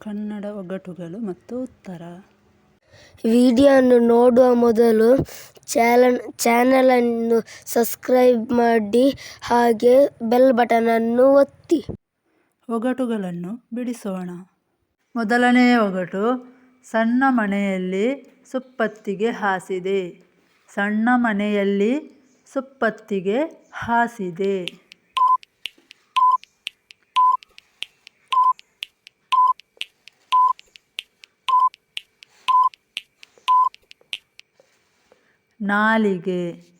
ಕನ್ನಡ ಒಗಟುಗಳು ಮತ್ತು ಉತ್ತರ. ವಿಡಿಯೋವನ್ನು ನೋಡುವ ಮೊದಲು ಚಾನಲ್ ಚಾನಲನ್ನು ಸಬ್ಸ್ಕ್ರೈಬ್ ಮಾಡಿ ಹಾಗೆ ಬೆಲ್ ಬಟನನ್ನು ಒತ್ತಿ. ಒಗಟುಗಳನ್ನು ಬಿಡಿಸೋಣ. ಮೊದಲನೆಯ ಒಗಟು ಸಣ್ಣ ಮನೆಯಲ್ಲಿ ಸುಪ್ಪತ್ತಿಗೆ ಹಾಸಿದೆ. ಸಣ್ಣ ಮನೆಯಲ್ಲಿ ಸುಪ್ಪತ್ತಿಗೆ ಹಾಸಿದೆ. ನಾಲಿಗೆ.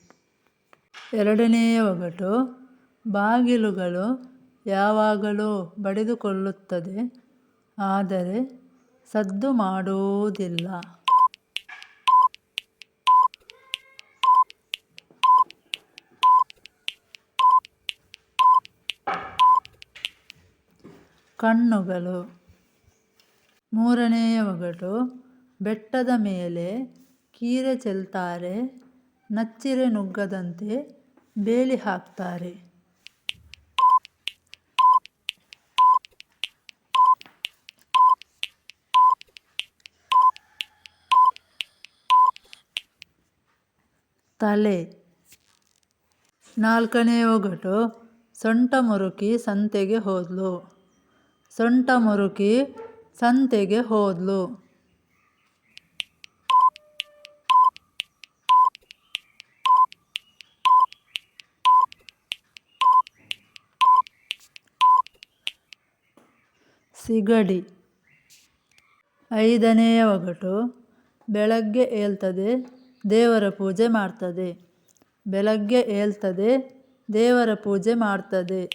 ಎರಡನೆಯ ಒಗಟು ಬಾಗಿಲುಗಳು ಯಾವಾಗಲೂ ಬಡಿದುಕೊಳ್ಳುತ್ತದೆ ಆದರೆ ಸದ್ದು ಮಾಡುವುದಿಲ್ಲ. ಕಣ್ಣುಗಳು. ಮೂರನೆಯ ಒಗಟು ಬೆಟ್ಟದ ಮೇಲೆ ಕೀರೆ ಚೆಲ್ತಾರೆ, ನಚ್ಚಿರೆ ನುಗ್ಗದಂತೆ ಬೇಲಿ ಹಾಕ್ತಾರೆ. ತಲೆ. ನಾಲ್ಕನೆಯ ಒಗಟು, ಸೊಂಟ ಮುರುಕಿ ಸಂತೆಗೆ ಹೋದ್ಲು. ಸೊಂಟ ಮುರುಕಿ ಸಂತೆಗೆ ಹೋದ್ಲು. ಸಿಗಡಿ. ಐದನೆಯ ಒಗಟು, ಬೆಳಗ್ಗೆ ಏಳ್ತದೆ, ದೇವರ ಪೂಜೆ ಮಾಡ್ತದೆ. ಬೆಳಗ್ಗೆ ಏಳ್ತದೆ, ದೇವರ ಪೂಜೆ ಮಾಡ್ತದೆ.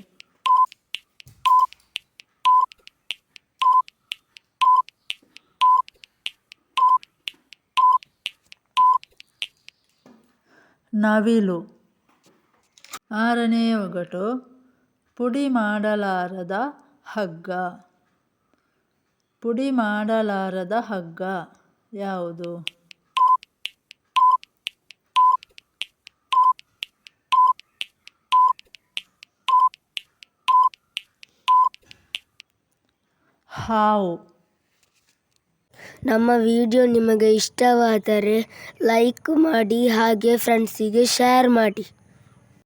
ನವಿಲು. ಆರನೆಯ ಒಗಟು, ಪುಡಿ ಮಾಡಲಾರದ ಹಗ್ಗ. ಪುಡಿ ಮಾಡಲಾರದ ಹಗ್ಗ ಯಾವುದು? ಹಾವು. ನಮ್ಮ ವಿಡಿಯೋ ನಿಮಗೆ ಇಷ್ಟವಾದರೆ ಲೈಕ್ ಮಾಡಿ ಹಾಗೆ ಫ್ರೆಂಡ್ಸಿಗೆ ಶೇರ್ ಮಾಡಿ.